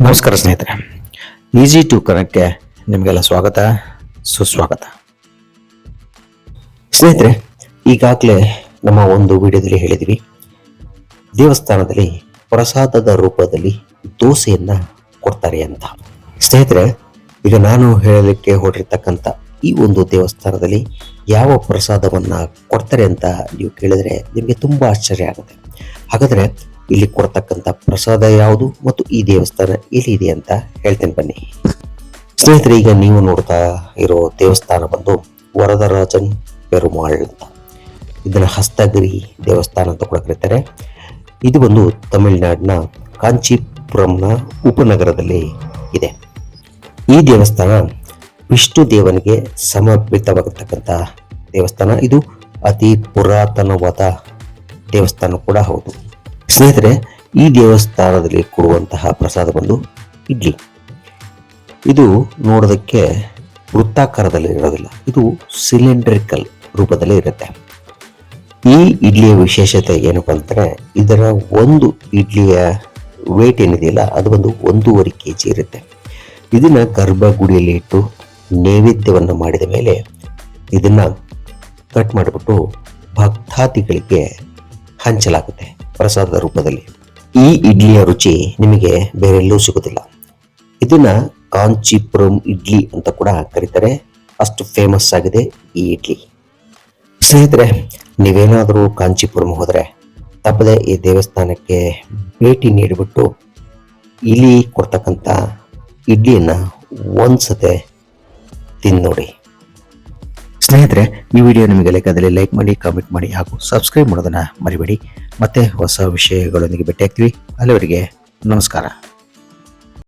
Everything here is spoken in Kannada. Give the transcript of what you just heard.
ನಮಸ್ಕಾರ ಸ್ನೇಹಿತರೆ. ಈಸಿ ಟು ಕನೆಕ್ಟ್ಗೆ ನಿಮಗೆಲ್ಲ ಸ್ವಾಗತ, ಸುಸ್ವಾಗತ. ಸ್ನೇಹಿತರೆ, ಈಗಾಗಲೇ ನಮ್ಮ ಒಂದು ವಿಡಿಯೋದಲ್ಲಿ ಹೇಳಿದ್ವಿ, ದೇವಸ್ಥಾನದಲ್ಲಿ ಪ್ರಸಾದದ ರೂಪದಲ್ಲಿ ದೋಸೆಯನ್ನ ಕೊಡ್ತಾರೆ ಅಂತ. ಸ್ನೇಹಿತರೆ, ಈಗ ನಾನು ಹೇಳಲಿಕ್ಕೆ ಹೊರಟಿರ್ತಕ್ಕಂಥ ಈ ಒಂದು ದೇವಸ್ಥಾನದಲ್ಲಿ ಯಾವ ಪ್ರಸಾದವನ್ನ ಕೊಡ್ತಾರೆ ಅಂತ ನೀವು ಕೇಳಿದರೆ ನಿಮಗೆ ತುಂಬಾ ಆಶ್ಚರ್ಯ ಆಗುತ್ತೆ. ಹಾಗಾದ್ರೆ ಇಲ್ಲಿ ಕೊಡ್ತಕ್ಕಂಥ ಪ್ರಸಾದ ಯಾವುದು ಮತ್ತು ಈ ದೇವಸ್ಥಾನ ಎಲ್ಲಿದೆ ಅಂತ ಹೇಳ್ತೇನೆ ಬನ್ನಿ. ಸ್ನೇಹಿತರೆ, ಈಗ ನೀವು ನೋಡ್ತಾ ಇರೋ ದೇವಸ್ಥಾನ ಬಂದು ವರದರಾಜನ್ ಪೆರುಮಾಳ್ ಅಂತ. ಇದನ್ನು ಹಸ್ತಗಿರಿ ದೇವಸ್ಥಾನ ಅಂತ ಕೂಡ ಕರೀತಾರೆ. ಇದು ಬಂದು ತಮಿಳುನಾಡಿನ ಕಾಂಚೀಪುರಂನ ಉಪನಗರದಲ್ಲಿ ಇದೆ. ಈ ದೇವಸ್ಥಾನ ವಿಷ್ಣು ದೇವನಿಗೆ ಸಮರ್ಪಿತವಾಗಿರ್ತಕ್ಕಂಥ ದೇವಸ್ಥಾನ. ಇದು ಅತಿ ಪುರಾತನವಾದ ದೇವಸ್ಥಾನ ಕೂಡ ಹೌದು. ಸ್ನೇಹಿತರೆ, ಈ ದೇವಸ್ಥಾನದಲ್ಲಿ ಕೊಡುವಂತಹ ಪ್ರಸಾದ ಬಂದು ಇಡ್ಲಿ. ಇದು ನೋಡೋದಕ್ಕೆ ವೃತ್ತಾಕಾರದಲ್ಲಿ ಇರೋದಿಲ್ಲ, ಇದು ಸಿಲಿಂಡ್ರಿಕಲ್ ರೂಪದಲ್ಲಿ ಇರುತ್ತೆ. ಈ ಇಡ್ಲಿಯ ವಿಶೇಷತೆ ಏನಪ್ಪ ಅಂತಂದರೆ, ಇದರ ಒಂದು ಇಡ್ಲಿಯ ವೇಟ್ ಏನಿದೆಯಲ್ಲ, ಅದು ಒಂದು ಒಂದೂವರೆ ಕೆ ಜಿ ಇರುತ್ತೆ. ಇದನ್ನು ಗರ್ಭಗುಡಿಯಲ್ಲಿ ಇಟ್ಟು ನೈವೇದ್ಯವನ್ನು ಮಾಡಿದ ಮೇಲೆ ಇದನ್ನು ಕಟ್ ಮಾಡಿಬಿಟ್ಟು ಭಕ್ತಾದಿಗಳಿಗೆ ಹಂಚಲಾಗುತ್ತೆ. ಪ್ರಸಾದದ ರೂಪದಲ್ಲಿ. ಈ ಇಡ್ಲಿಯ ರುಚಿ ನಿಮಗೆ ಬೇರೆಲ್ಲೂ ಸಿಗೋದಿಲ್ಲ ಇದನ್ನ ಕಾಂಚೀಪುರಂ ಇಡ್ಲಿ ಅಂತ ಕೂಡ ಕರೀತಾರೆ. ಅಷ್ಟು ಫೇಮಸ್ ಆಗಿದೆ ಈ ಇಡ್ಲಿ. ಸ್ನೇಹಿತರೆ, ನೀವೇನಾದರೂ ಕಾಂಚೀಪುರಂ ಹೋದರೆ ತಪ್ಪದೆ ಈ ದೇವಸ್ಥಾನಕ್ಕೆ ಭೇಟಿ ನೀಡಿಬಿಟ್ಟು ಇಲ್ಲಿ ಕೊಡ್ತಕ್ಕಂಥ ಇಡ್ಲಿಯನ್ನ ಒಂದ್ಸತೆ ತಿಂದು ನೋಡಿ ಸ್ನೇಹಿತರೆ, ಈ ವಿಡಿಯೋ ನಿಮಗೆ ಲೆಕ್ಕದಲ್ಲಿ ಲೈಕ್ ಮಾಡಿ ಕಾಮೆಂಟ್ ಮಾಡಿ ಹಾಗೂ ಸಬ್ಸ್ಕ್ರೈಬ್ ಮಾಡೋದನ್ನ ಮರಿಬೇಡಿ. ಮತ್ತೆ ಹೊಸ ವಿಷಯಗಳೊಂದಿಗೆ ಭೇಟಿಯಾಗ್ತೀವಿ. ಅಲ್ಲಿವರೆಗೆ ನಮಸ್ಕಾರ.